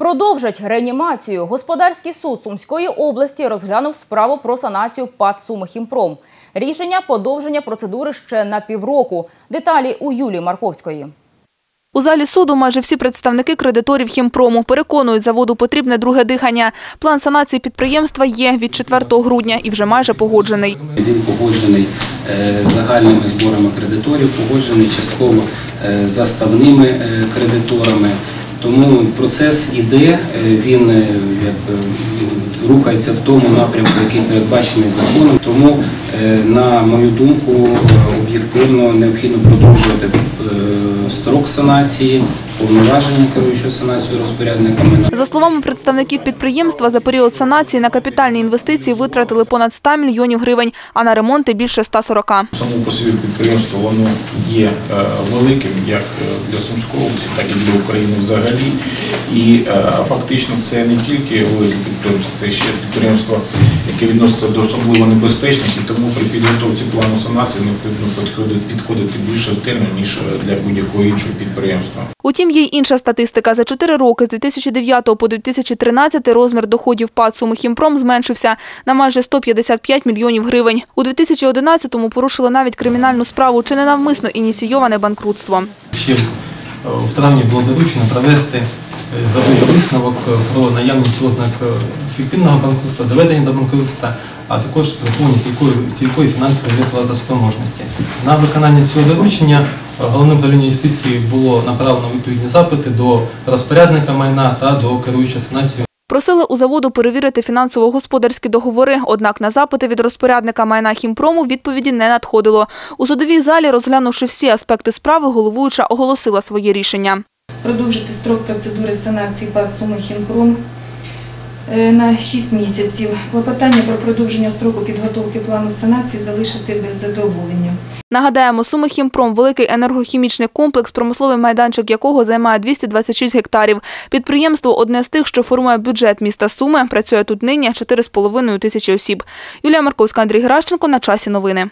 Продовжать реанімацію. Господарський суд Сумської області розглянув справу про санацію ПАД «Сумихімпром». Рішення – подовження процедури ще на півроку. Деталі у Юлії Марковської. У залі суду майже всі представники кредиторів хімпрому переконують, заводу потрібне друге дихання. План санації підприємства є від 4 грудня і вже майже погоджений. Він погоджений е, загальними зборами кредиторів, погоджений частково е, заставними е, кредиторами. Тому процес іде, е, він е, рухається в тому напрямку, який передбачений законом. Тому, е, на мою думку, об'єктивно необхідно продовжувати строк санації, повноваження керуючого санацією розпорядниками. За словами представників підприємства, за період санації на капітальні інвестиції витратили понад 100 мільйонів гривень, а на ремонти більше 140. Само по собі підприємство воно є е, великим як е, для Сумської області, так і для України взагалі. І е, фактично це не тільки велике підприємство, це ще підприємство, яке відноситься до особливо небезпечних, і тому при підготовці плану санації необхідно підходити, підходити більше в термін, ніж для будь-якого іншого підприємства. Утім, є й інша статистика. За 4 роки з 2009 по 2013 розмір доходів ПАД «Сумихімпром» зменшився на майже 155 мільйонів гривень. У 2011-му порушили навіть кримінальну справу чи ненавмисно ініційоване банкрутство. Ще е, в травні було доручено провести е, зробити висновок про наявність ознак е, фіктивного банкрутства, доведення до банкрутства, а також якої фінансової неплатоспроможності. На виконання цього доручення е, головним управлінням юстиції було направлено відповідні запити до розпорядника майна та до керуючого санацією Просили у заводу перевірити фінансово-господарські договори, однак на запити від розпорядника майна «Хімпрому» відповіді не надходило. У судовій залі, розглянувши всі аспекти справи, головуюча оголосила своє рішення. продовжити строк процедури санації ПАД «Суми Хімпром» на 6 місяців. Клопотання про продовження строку підготовки плану санації залишити без задоволення. Нагадаємо, Суми «Хімпром» – великий енергохімічний комплекс, промисловий майданчик якого займає 226 гектарів. Підприємство – одне з тих, що формує бюджет міста Суми. Працює тут нині 4,5 тисячі осіб. Юлія Марковська, Андрій Геращенко. На часі новини.